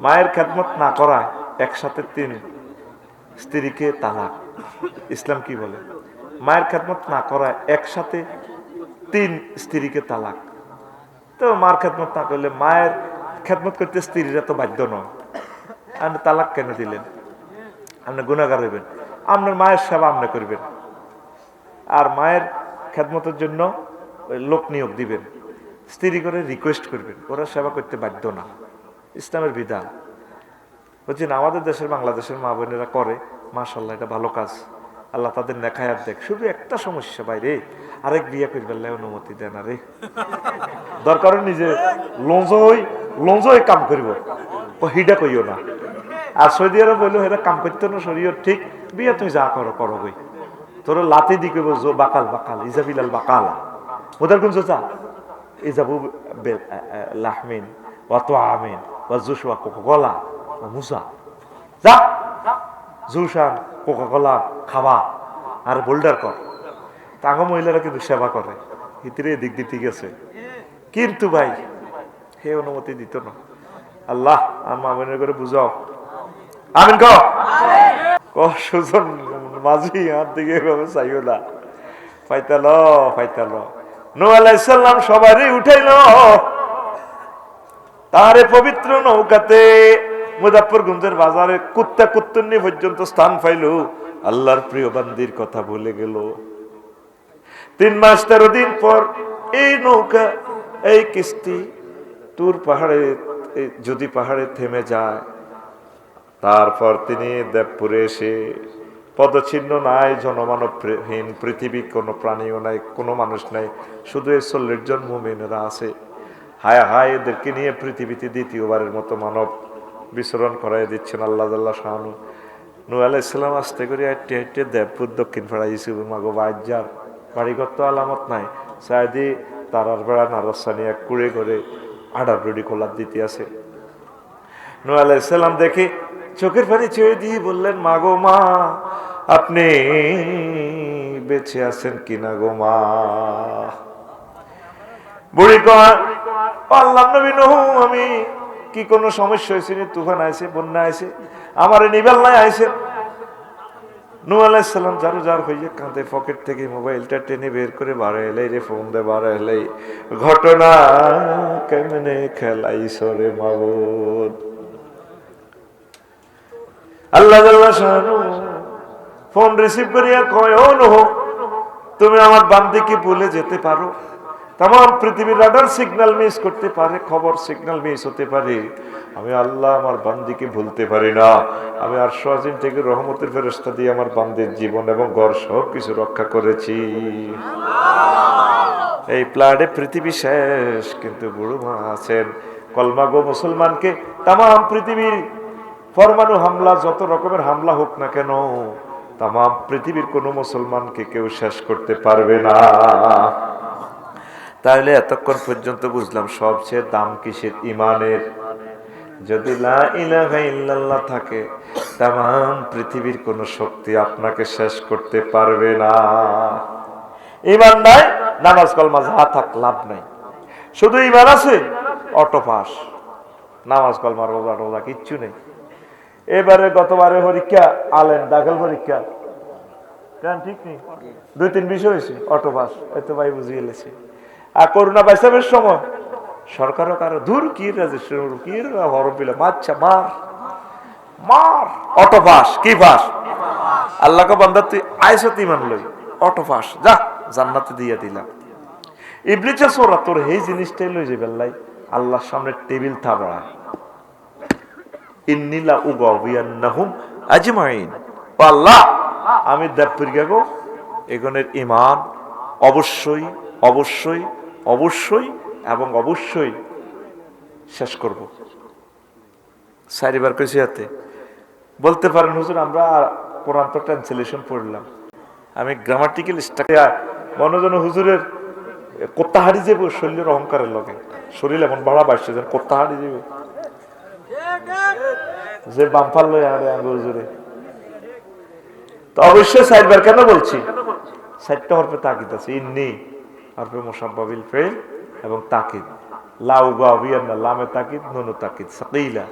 মায়ের খেদমত না করায় একসাথে তিন স্ত্রীকে তালাক। ইসলাম কি বলে? মায়ের খেদমত না করায় একসাথে তিন স্ত্রীকে তালাক। তো মার খেদমত না করলে মায়ের খেদমত করতে স্ত্রীরা তো বাধ্য নয়। আপনি তালাক কেন দিলেন? আপনি গুণাগার হইবেন। আপনার মায়ের সেবা আপনি করবেন। আর মায়ের খেদমতের জন্য লোক নিয়োগ দিবেন। স্ত্রী করে রিকোয়েস্ট করবেন। ওরা সেবা করতে বাধ্য না। ইসলামের বিধান। বলছেন আমাদের দেশের বাংলাদেশের মা বোনেরা করে মাশাল্লাহ এটা ভালো কাজ। আল্লাহ তাদের নেখায়াত দেখ, শুধু একটা সমস্যা বাইরে আরেক বিয়ে করবেন অনুমতি দেন আরে দরকার নিজে লঞ্জই হয়ে কাম করিব। হিডা কইও না। আর সৌদি আরব বলল, হেরা কাম করতে না শরীর ঠিক, বিয়ে তুমি যা করো করো গই তোর লাতি দি কইব, জো বাকাল বাকাল, ইজাবিলাল বাকাল। ওদের কোন চা ইজাবু লাহমিন, ওয়া তোয়ামিন। ওয়া জুসওয়া কোকোকলা ওয়া মুসা যা জুসান কোকোকলা খাবা আর বোল্ডার কর তাঙ্গ মহিলারা কিন্তু সেবা করে হিতিরে দিক দিয়ে ঠিক আছে কিন্তু ভাই হে অনুমতি দিত না আল্লাহ আমার মা বোনের করে বুঝাও আমিন সুজন মাঝি হাত দিকে এভাবে চাইও না ফাইতাল নো আলাইসাল্লাম সবারই উঠাইল তারে পবিত্র নৌকাতে মুজাফরগঞ্জের বাজারে কুত্তা কুত্তুন্নি পর্যন্ত স্থান পাইল। আল্লাহর প্রিয় বান্দির কথা ভুলে গেল। তিন মাস তেরো দিন পর এই নৌকা, এই কিস্তি তুর পাহাড়ে যদি পাহাড়ে থেমে যায়। তারপর তিনি দেবপুরে এসে পদচিহ্ন নাই জনমানবহীন পৃথিবী, কোনো প্রাণীও নাই, কোনো মানুষ নাই, শুধু এই চল্লিশ জন মুমিনেরা আছে। হায় হায় এদেরকে নিয়ে পৃথিবীতে দ্বিতীয়বারের মতো মানব বিচরণ করাই দিচ্ছেন আল্লাহ আল্লাহ শাহানু। নু আলাহ ইসলাম আসতে করে হাঁটতে হাঁটতে দেবপুর দক্ষিণ পাড়া ইসু মাগো বাজ্জার বাড়িঘর তো আলামত নাই। সায়দি তারার বেড়া নারসানিয়া কুড়ে করে আডার রুডি খোলার দিতে আছে। নু আলাইসাল্লাম দেখে চোখের পানি ছেড়ে দিয়ে বললেন মা গো মা, আপনি বেঁচে আছেন কিনা গো মা? বুড়ি কয় আল্লাহ নহু আমি। কি কোনো সমস্যা হয়েছে নি? তুফান আইছে, বন্যা আইছে। আমার নিবেল নাই আইছে। নু আলাইসাল্লাম যারু যার হইয়া কাঁধে পকেট থেকে মোবাইলটা টেনে বের করে বাড়া এলাই রে, ফোন দে বাড়া এলাই। ঘটনা কেমনে খেলাই সরে মাবুদ? আল্লাহ শাহানু ফোন রিসিভ করিয়া কয়, ও নহ, তুমি আমার বান্দিকে বলে যেতে পারো। তাম পৃথিবীর রাডার সিগন্যাল মিস করতে পারে খবর সিগন্যাল মিস হতে পারে। আমি আল্লাহ আমার বান্দিকে ভুলতে পারি না। আমি আর সোয়াজিন থেকে রহমতের ফেরস্তা দিয়ে আমার বান্দির জীবন এবং ঘর সব কিছু রক্ষা করেছি। এই প্লাডে পৃথিবী শেষ কিন্তু বুড়ো মা আছেন। কলমাগো মুসলমানকে তাম পৃথিবীর পরমাণু হামলা যত রকমের হামলা হোক না কেন তাম পৃথিবীর কোনো মুসলমানকে কেউ শেষ করতে পারবে না। তাহলে এতক্ষণ পর্যন্ত বুঝলাম সবচেয়ে দাম কিসের? ইমানের। যদি লা থাকে তাম পৃথিবীর কোনো শক্তি আপনাকে শেষ করতে পারবে না। ইমান নাই, নামাজ কলমা যা থাক লাভ নাই। শুধু ইমান আছে, অটো পাস। নামাজ কলমা, রোজা টোজা কিচ্ছু নেই। এবারে গতবারে পরীক্ষা আলেন দাখল পরীক্ষা। কেন ঠিক নেই? দুই তিন বিষয় হয়েছে, অটো পাস। এত ভাই বুঝিয়ে আর করোনা বাইসাবের সময়? সরকারও কারও দূর, কি কি হরম পিলা মাচ্ছা মার। মার। অটো পাস কি পাস আল্লাহকে বান্দা, তুই আইসত ইমান লই। অটো পাস যা, জান্নাতে দিয়ে দিলাম। ইবলিচা সোরা, তোর এই জিনিসটাই লই যাবে আল্লাহ। আল্লাহর সামনে টেবিল থাবড়া ইন্নিলা উগাবিয়ান্নাহুম আজমাইন। আল্লাহ, আমি দেবপুর গেগো, এগনের ইমান অবশ্যই অবশ্যই অবশ্যই এবং অবশ্যই শেষ করব। চারিবার কেছি হাতে বলতে পারেন, হুজুর, আমরা কোরআন তো ট্রান্সলেশন পড়লাম। আমি গ্রামাটিক্যাল স্টাকে মনোজন হুজুরের কোত্তা হারি যাব শরীরের অহংকারের লগে, শরীর এমন বাড়া বাড়ছে যেন কোত্তা হারি যাবে যে বাম্পার লয় আরে জুড়ে। তো অবশ্যই সাইডবার কেন বলছি? সাইডটা হরফে তাকিদ আছে, ইন্নি। হরফে মোসাব্বাবিল ফেল এবং তাকিদ। লাউ গাবিয়ান না লামে তাকিদ, নুনু তাকিদ, সাকিলা,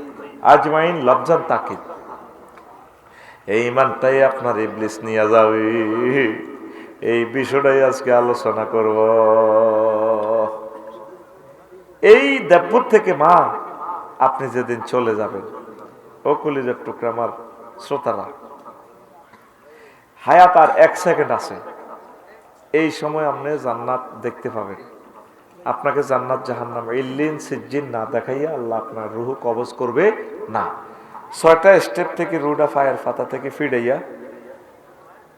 আজমাইন, লজ্জান তাকিদ। এই ইমানটাই আপনার ইবলিস নিয়ে যাবে। এই বিষয়টাই আজকে আলোচনা করব। এই দেবপুর থেকে মা, আপনি যেদিন চলে যাবেন ও টুকরা আমার শ্রোতারা, হায়াত আর এক সেকেন্ড আছে। এই সময় আপনি জান্নাত দেখতে পাবেন। আপনাকে জান্নাত জাহান্নাম, ইল্লিন সিজ্জিন না দেখাইয়া আল্লাহ আপনার রুহু কবজ করবে না। ছয়টা স্টেপ থেকে রুডা ফায়ার ফাতা থেকে ফিরাইয়া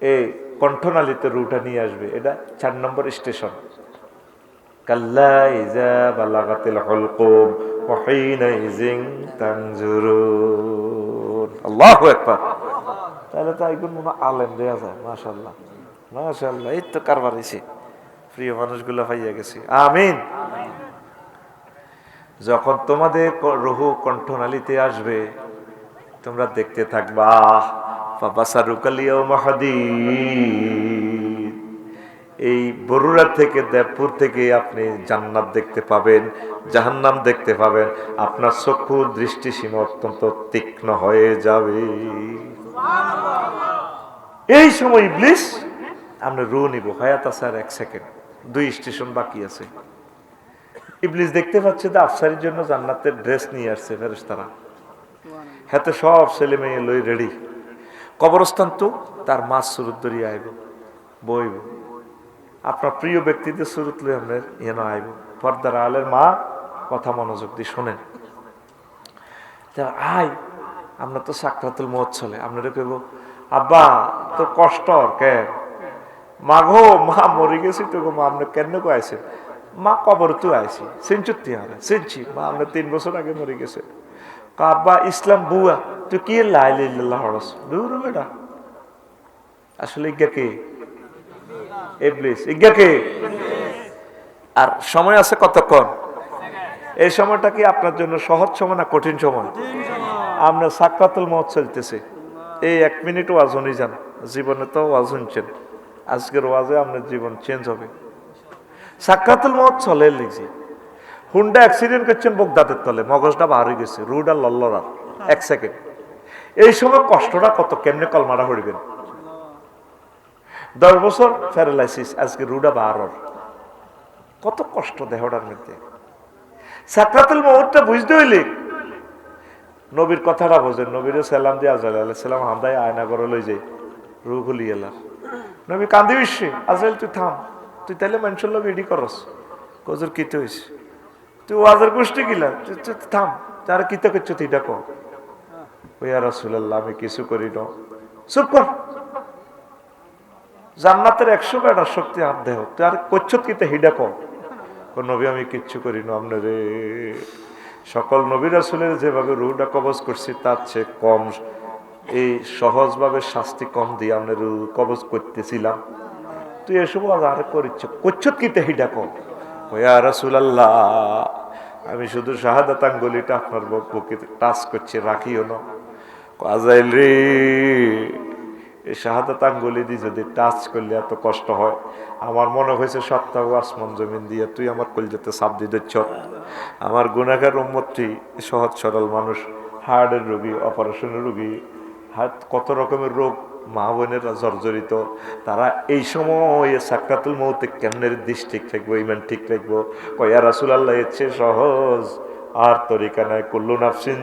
এই কণ্ঠনালীতে রুটা নিয়ে আসবে। এটা চার নম্বর স্টেশন কাল্লা ইজা তাহলে তো একজন আলেম দেয়া যায়, মাশাআল্লাহ। মাশাআল্লাহ এই তো কারবার হইছে। প্রিয় মানুষগুলো পাইয়া গেছে। আমিন। যখন তোমাদের রহু কণ্ঠনালীতে আসবে, তোমরা দেখতে থাকবা এই বরুড়া থেকে দেবপুর থেকে আপনি জান্নাত দেখতে পাবেন, জাহান্নাম দেখতে পাবেন। আপনার চক্ষু দৃষ্টি সীমা অত্যন্ত তীক্ষ্ণ হয়ে যাবে। এই সময় ইবলিস আমরা রু নিব। হায়াত আছে আর এক সেকেন্ড। দুই স্টেশন বাকি আছে। ইবলিস দেখতে পাচ্ছে যে আফসারির জন্য জান্নাতের ড্রেস নিয়ে আসছে ফেরেস তারা হাতে সব ছেলে মেয়ে লই রেডি। কবরস্থান তো তার মাছ সুরত ধরিয়ে আইব। বইব। আপনার প্রিয় ব্যক্তিদের সুরত লই আপনার ইয়েন আইব। পর্দার আলের মা কথা মনোযোগ দিয়ে শোনেন। আই আমরা তো সাকরাতুল চলে। আপনারা কইব, আব্বা তো কষ্ট কে? মা গো মা মরে গেছি, তো গো মা আপনি কেন কো আইছেন মা কবর তো আইছি সিনচুত্তি হারে সিনছি মা, আমরা তিন বছর আগে মরে গেছে। কা আব্বা ইসলাম, বুয়া তুই কি লাই লিল্লাহ হরস দূর বেটা আসলে ইজ্ঞা কে ইবলিস ইজ্ঞা কে আর সময় আছে কতক্ষণ? এই সময়টা কি আপনার জন্য সহজ সময় না কঠিন সময়? আমরা সাক্ষাতুল মত চলতেছে। এই এক মিনিট ওয়াজ উনি যান, জীবনে তো ওয়াজ শুনছেন। আজকের ওয়াজে আপনার জীবন চেঞ্জ হবে। সাক্ষাতুল মত চলে লিখছি, হুন্ডা অ্যাক্সিডেন্ট করছেন বগদাদের তলে, মগজটা বার হয়ে গেছে, রুডা লল্লরা এক সেকেন্ড এই সময় কষ্টটা কত, কেমনে কলমারা হরিবেন দশ বছর প্যারালাইসিস আজকে রুডা বারর কত কষ্ট দেহটার মধ্যে। সাকরাতুল মহরটা বুঝতে হইলে, নবীর কথাটা বোঝেন, নবীর সালাম দিয়ে আজরাইল আলাইহিস সালাম হামদাই আয়না করে লই যাই, রুহ খুলি এলার নবী কান্দি বিশ্বে আজরাইল, তুই থাম। তুই তাহলে মানুষের লোক এডি করস। কজুর কিতে হইস তুই ওয়াজের গোষ্ঠী গিলা থাম। তার কিতে করছ তুই ডাকো ওই আর আমি কিছু করি না। চুপ কর। জান্নাতের একশো বেটার শক্তি হাত দেহ। তুই আর কচ্ছত কিতে হিডা কর নবী, আমি কিচ্ছু করি না আপনারে সকল নবী রাসুলের যেভাবে রুহটা কবজ করছি, তার চেয়ে কম এই সহজভাবে শাস্তি কম দিয়ে আমরা কবজ করতেছিলাম। তুই এসব আর করিচ্ছ কচ্ছত কিতে হিডা কর ওয়া রাসুল আমি শুধু শাহাদাত আঙ্গুলিটা আপনার বুকে টাচ করছি, রাখিও না। আজাইল রে, এই শাহাদাত আঙ্গুলি দিয়ে যদি টাচ করলে এত কষ্ট হয়, আমার মনে হয়েছে সপ্তাহ আসমান জমিন দিয়ে তুই আমার কলজাতে সাপ দিচ্ছ। আমার গুণাগার উম্মতটি সহজ সরল মানুষ হার্টের রুগী, অপারেশনের রোগী হার্ট কত রকমের রোগ, মা বোনেরা জর্জরিত, তারা এই সময় সাক্ষাতুল মৌতে কেমনের দিশ ঠিক রাখব ইমান ঠিক রাখব? কয়া রাসুল আল্লাহ এর চেয়ে সহজ। আর তরিকা নাই, কুল্লু নাফসিন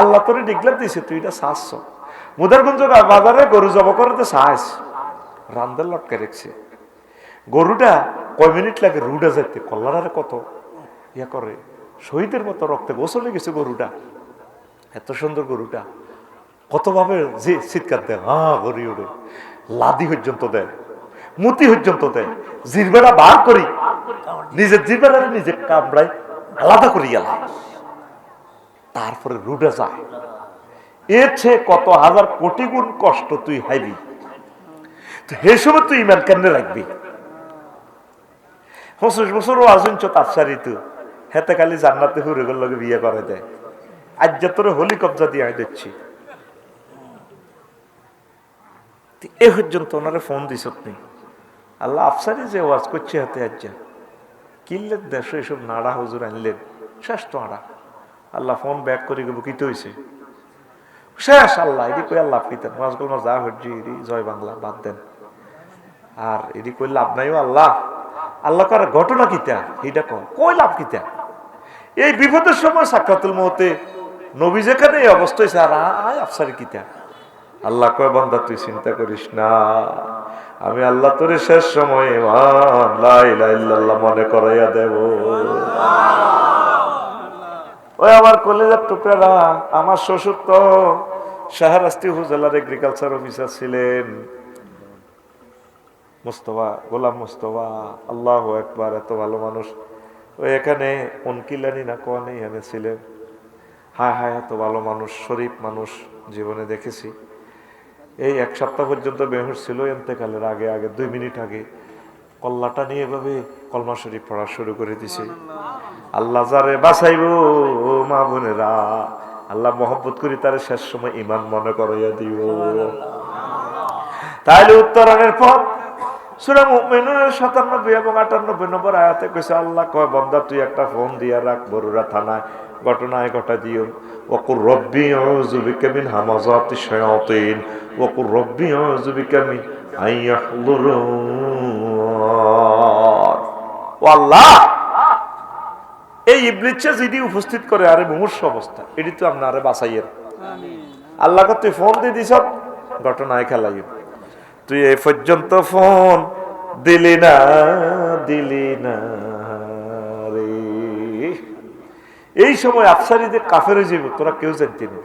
আল্লাহ তোরে ডিক্লার দিছে, তুই এটা শ্বাস মুদারগঞ্জ বাজারে গরু জব করতে শ্বাস রান্দার লটকে রেখছে। গরুটা কয় মিনিট লাগে রুডা যাইতে কল্লারে কত? ইয়া করে। শহীদের মতো রক্তে গোসলে গেছে গরুটা। এত সুন্দর গরুটা। কতভাবে যে চিৎকার দেয় হ্যাঁ গড়ি উঠে লাদি পর্যন্ত দেয়, মুতি পর্যন্ত দেয়, জিরবেড়া বার করি, নিজের জিরবেড়া নিজে কামড়াই আলাদা করি আলাদা। তারপরে রুডে যায়। এর চেয়ে কত হাজার কোটি গুণ কষ্ট তুই হাইবি। তো হে সময় তুই ইমান কেন রাখবি? পঁচিশ বছর আজুঞ্চ তাপসারি তো হেতে খালি জান্নাতে হুরে লগে বিয়ে করে দেয়। আজ যে তোর হোলি কবজা দিয়ে আমি দিচ্ছি এ পর্যন্ত ওনারে ফোন দিস আপনি আল্লাহ আফসারি যে ওয়াজ করছে হাতে আজ যা। কিনলেন দেশে এসব নাড়া হুজুর আনলেন। শেষ তো আড়া। আল্লাহ ফোন ব্যাক করে গেবো কিতে হয়েছে শেষ আল্লাহ এটি কই আল্লাহ কিতেন মাসগুল মাস যা হচ্ছে এটি জয় বাংলা, বাদ দেন। আর এটি কই লাভ নাইও আল্লাহ। আল্লাহ কার, ঘটনা কিতা? এইটা কম কই লাভ কিতা? এই বিপদের সময় সাক্ষাতুল মহতে নবী যেখানে এই অবস্থা হয়েছে আর, আয় আফসারি কিতা? আল্লাহ কয়, বান্দা, তুই চিন্তা করিস না। আমি আল্লাহ তোরে শেষ সময় মনে করাইয়া দেব। ওই আমার কলেজের টুকরারা, আমার শ্বশুর তো শাহরাস্তি উপজেলার এগ্রিকালচার অফিসার ছিলেন। মুস্তফা, গোলাম মুস্তফা, আল্লাহ একবার এত ভালো মানুষ। এখানে উনকিলানি না কোয়ানি এখানে ছিলেন। হায় হায়, এত ভালো মানুষ, শরীফ মানুষ জীবনে দেখেছি। এই এক সপ্তাহ পর্যন্ত বেহুশ ছিল এতেকালের আগে আগে, দুই মিনিট আগে। কল্লাটা নিয়ে এভাবে কলমা শরীফ পড়া শুরু করে দিছে। আল্লাহ যারে বাঁচাইব, মা বোনেরা, আল্লাহ মহব্বত করি তার শেষ সময় ইমান মনে করাইয়া দিব। তাহলে উত্তরণের পর সুরা মুমিনুনের সাতানব্বই এবং আটানব্বই নম্বর আয়াতে কইছে আল্লাহ কয় বন্দা তুই একটা ফোন দিয়া রাখ বরুরা থানায় ঘটনায় ঘটা দিও। ওকুর রব্বি অজুবিকা মিন হামাজাতি শায়াতিন ওকুর রব্বি অজুবিকা মিন ও আল্লাহ! এই ইবলিচ্ছে যদি উপস্থিত করে আরে মুমূর্ষ অবস্থা এটি তো আপনার বাসাইয়ের আল্লাহকে তুই ফোন দিয়ে দিস ঘটনায় খেলাইও। তুই এই পর্যন্ত ফোন দিলি না দিলি না রে। এই সময় আফসারিদের কাফের হয়ে যাবে তোরা কেউ জানতি না।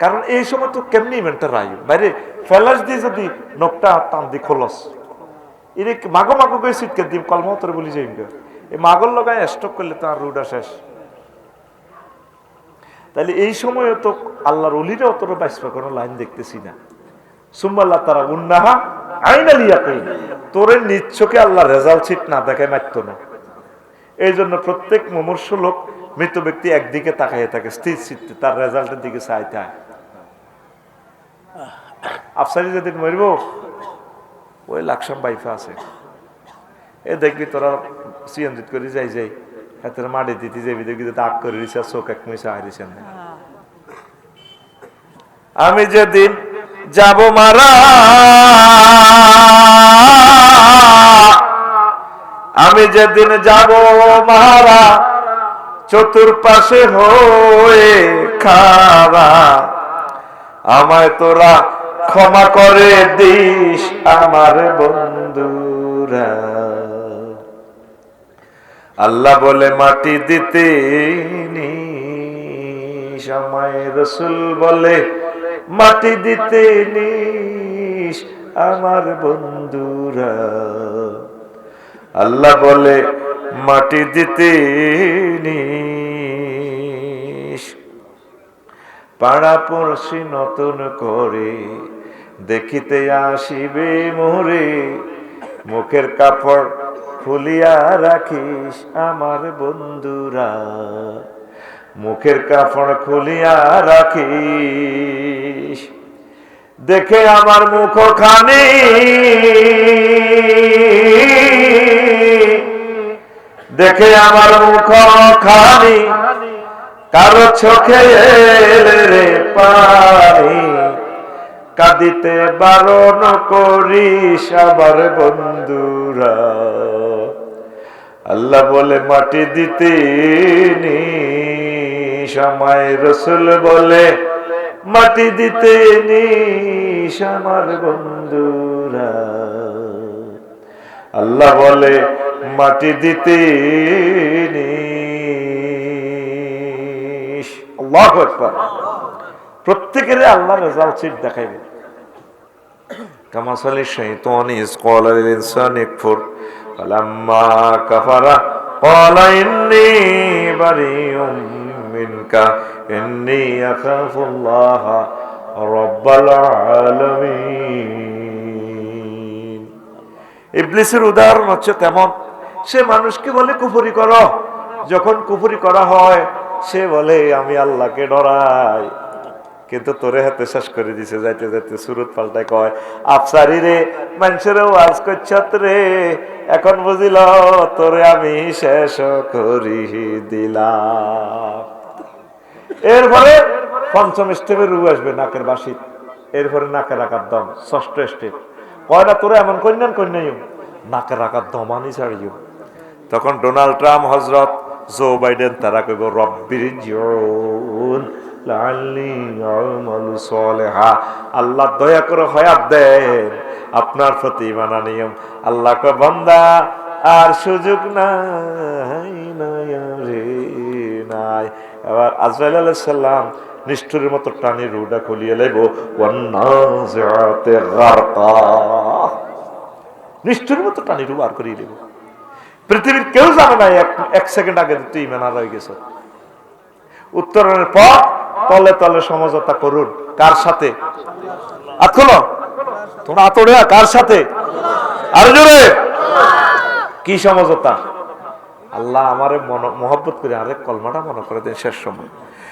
কারণ এই সময় তো কেমনি ইভেন্টটা রায়? বাইরে ফেলাস দিয়ে যদি নখটা টান দি খোলস, এরে মাগো মাগো করে সিটকে দিম, কলমা তোর বলি যাই এই মাগর লগায় স্টক করলে তো আর রুডা শেষ। তাহলে এই সময় তো আল্লাহর অলিরা অতটা বাইসপা কোনো লাইন দেখতেছি না। সুম্মাল্লাহ তারা উন্নাহা আইনালিয়া কই তোরে নিচ্ছকে আল্লাহ রেজাল্ট সিট না দেখায় মারত না। এই জন্য প্রত্যেক মুমূর্ষ লোক মৃত ব্যক্তি একদিকে তাকাইয়ে থাকে, স্থির চিত্তে তার রেজাল্টের দিকে চাইতে হয়। আফসারি যেদিন মরব, ওই লাকসাম বাইফা আছে। এ দেখবি তোরা সিএনজিত করে যাই যাই হাতের মাটি দিতে যাবি, দেখবি তো দাগ করে দিছে চোখ এক মিশা হারিয়েছেন আমি যেদিন যাব মারা। আমি যেদিন যাব মারা, চতুর্পাশে হয়ে খারা। আমায় তোরা ক্ষমা করে দিস আমার বন্ধুরা। আল্লাহ বলে, মাটি দিতে নিস। আমায় রসুল বলে মাটি দিতে নিস আমার বন্ধুরা। আল্লাহ বলে, মাটি দিতে নিস। পাড়া পড়শি নতুন করে দেখিতে আসিবে মোরে। মুখের কাপড় খুলিয়া রাখিস আমার বন্ধুরা। মুখের কাপড় খুলিয়া রাখিস দেখে আমার মুখ খানি দেখে আমার মুখ খানি কারও চোখে রে পানি। কাঁদিতে বারণ করিস আবার বন্ধুরা। আল্লাহ বলে, মাটি দিতে নি সময় রসুল বলে মাটি দিতে নিস আমার বন্ধুরা। আল্লাহ বলে, মাটি দিতে নিস আল্লাহ একবার প্রত্যেকের আল্লাহ রেজাল্ট সিট দেখাইবে। কামাসালি শৈতান ইসকলাল ইনসান ইকফুর ফালাম্মা কাফারা ক্বালা ইন্নী বারিউম। منك إني أخاف الله رب العالمين ইবলিসের উদাহরণ হচ্ছে তেমন সে মানুষকে বলে কুফরি করো যখন কুফরি করা হয় সে বলে আমি আল্লাহকে ডরাই কিন্তু তোরে হাতে শেষ করে দিছে যাইতে যাইতে সুরত পাল্টায় কয় আফসারি রে মানুষের ওয়াজ করছত রে এখন বুঝিল তোরে আমি শেষ করি দিলাম এরপরে পঞ্চম স্টেপে রু আসবে, নাকের বাসি এরপরে নাকের রাখার দম, ষষ্ঠ স্টেপ কয় না, তোরা এমন কন্যান কন্যাইম নাকের রাখার দমানি ছাড়িও তখন ডোনাল্ড ট্রাম্প হজরত জো বাইডেন, তারা কইব, রব্বির জিউন আল্লাহ দয়া করে হয়াত দেন আপনার প্রতি মানা নিয়ম আল্লাহ বান্দা, আর সুযোগ নাই নাই এবার আজরাইল আলাইহিস সালাম নিষ্ঠুরের মতো টানি রুডা খুলিয়ে গারকা। নিষ্ঠুরের মতো টানি রু বার করিয়ে দেব পৃথিবীর কেউ জানে না, এক সেকেন্ড আগে তুই মেনা হয়ে গেছ। উত্তরণের পর তলে তলে সমঝোতা করুন, কার সাথে? আতখলো তোমরা আতড়ে কার সাথে? আর জোরে। কি সমঝোতা? আল্লাহ আমারে মহব্বত করে আরেক কলমাটা মনে করে দেন শেষ সময়।